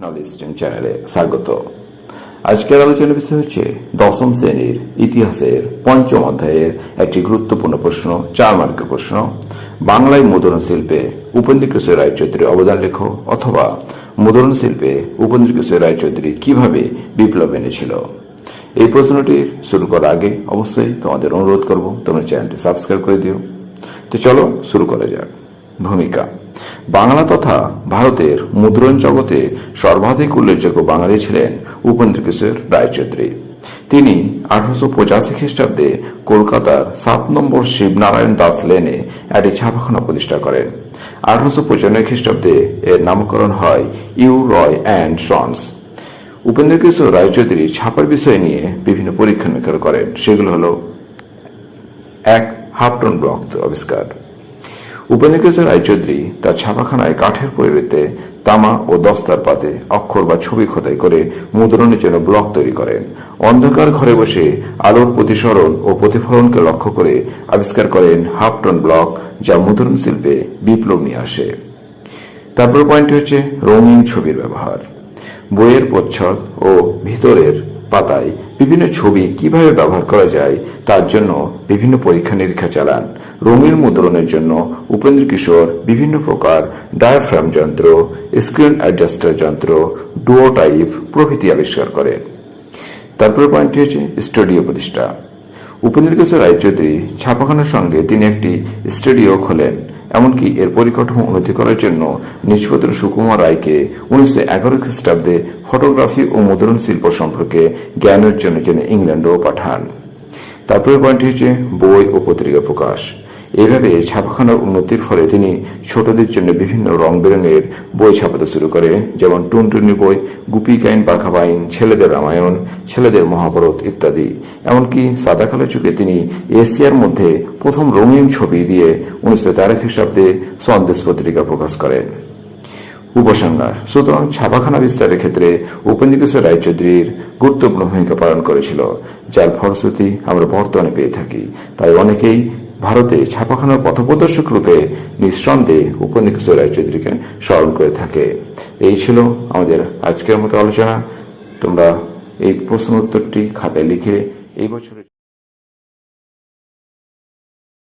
Knowledge stream চ্যানেলে স্বাগত। আজকের আলোচনার বিষয় হচ্ছে দশম শ্রেণির ইতিহাসের পঞ্চম অধ্যায়ের একটি গুরুত্বপূর্ণ প্রশ্ন, চার মার্কের প্রশ্ন। বাংলায় মুদ্রণ শিল্পে উপেন্দ্র কিশোর রায়চৌধুরীর অবদান লেখো অথবা মুদ্রণ শিল্পে উপেন্দ্র কিশোর রায়চৌধুরী কীভাবে বিপ্লব এনেছিল? এই প্রশ্নটি শুরু করার আগে অবশ্যই তোমাদের অনুরোধ করব তোমরা চ্যানেলটি সাবস্ক্রাইব করে দিও। তো চলো শুরু করা যাক। ভূমিকা। বাংলা তথা ভারতের মুদ্রণ জগতে সর্বাধিক উল্লেখযোগ্য বাঙালি ছিলেন উপেন্দ্র কিশোর রায়চৌধুরী। তিনি আঠারোশো পঁচাশি খ্রিস্টাব্দে কলকাতার সাত নম্বর শিবনারায়ণ দাস লেনে একটি ছাপাখানা প্রতিষ্ঠা করেন। আঠারোশো পঁচানব্বই খ্রিস্টাব্দে এর নামকরণ হয় U Ray and sons. Upendra Kishore Raychaudhuri ছাপার বিষয় নিয়ে বিভিন্ন পরীক্ষা নিরীক্ষা করেন। সেগুলো হলো এক হাফটন ব্লক আবিষ্কার। উপেন্দ্র রায়চৌধুরী তার ছাপাখানায় কাঠের পরিবর্তে তামা ও দস্তার পাতে অক্ষর বা ছবি খোদাই করে মুদ্রণের জন্য ব্লক তৈরি করেন। অন্ধকার ঘরে বসে আলোর প্রতিসরণ ও প্রতিফলনকে লক্ষ্য করে আবিষ্কার করেন হাফটন ব্লক, যা মুদ্রণ শিল্পে বিপ্লব নিয়ে আসে। তারপর পয়েন্ট হচ্ছে রঙিন ছবির ব্যবহার। বইয়ের প্রচ্ছদ ও ভিতরের পাতায় বিভিন্ন ছবি কীভাবে ব্যবহার করা যায়, তার জন্য বিভিন্ন পরীক্ষা নিরীক্ষা চালান। রঙিন মুদ্রণের জন্য উপেন্দ্র কিশোর বিভিন্ন প্রকার ডায়াফ্রাম যন্ত্র স্ক্রিন অ্যাডজাস্টার যন্ত্র ডুও টাইপ প্রভৃতি আবিষ্কার করেন তারপর পয়েন্টটি হচ্ছে স্টুডিও প্রতিষ্ঠা। উপেন্দ্র কিশোর রায়চৌধুরী, ছাপাখানার সঙ্গে তিনি একটি স্টুডিও খোলেন। এমনকি এর পরিকাঠামো উন্নতি করার জন্য নিজপত্র সুকুমার রায়কে উনিশশো এগারো খ্রিস্টাব্দে ফটোগ্রাফি ও মুদ্রণ শিল্প সম্পর্কে জ্ঞান অর্জনের জন্য ইংল্যান্ডও পাঠান। তারপরে পয়েন্টটি হচ্ছে বই ও পত্রিকা প্রকাশ। এভাবে ছাপাখানার উন্নতির ফলে তিনি ছোটদের জন্য বিভিন্ন রং বেরঙের বই ছাপাতে শুরু করে, যেমন টুনটুনি বই গুপি গাইন পাখা বাইন, ছেলেদের রামায়ণ, ছেলেদের মহাভারত ইত্যাদি। এমনকি সাদাকালো যুগে তিনি এশিয়ার মধ্যে প্রথম রঙিন ছবি দিয়ে উনিশশো তেরো খ্রিস্টাব্দে সন্দেশ পত্রিকা প্রকাশ করেন। উপসংহার, সুতরাং ছাপাখানা বিস্তারের ক্ষেত্রে উপেন্দ্র কিশোর রায়চৌধুরীর গুরুত্বপূর্ণ ভূমিকা পালন করেছিল, যার ফলশ্রুতি আমরা বর্তমানে পেয়ে থাকি। তাই অনেকেই ভারতে ছাপাখানার পথপ্রদর্শক রূপে নিঃসন্দেহে উপেন্দ্র কিশোর রায়চৌধুরীকে স্মরণ করে থাকে। এই ছিল আমাদের আজকের মতো আলোচনা। তোমরা এই প্রশ্ন উত্তরটি খাতায় লিখে এই বছরের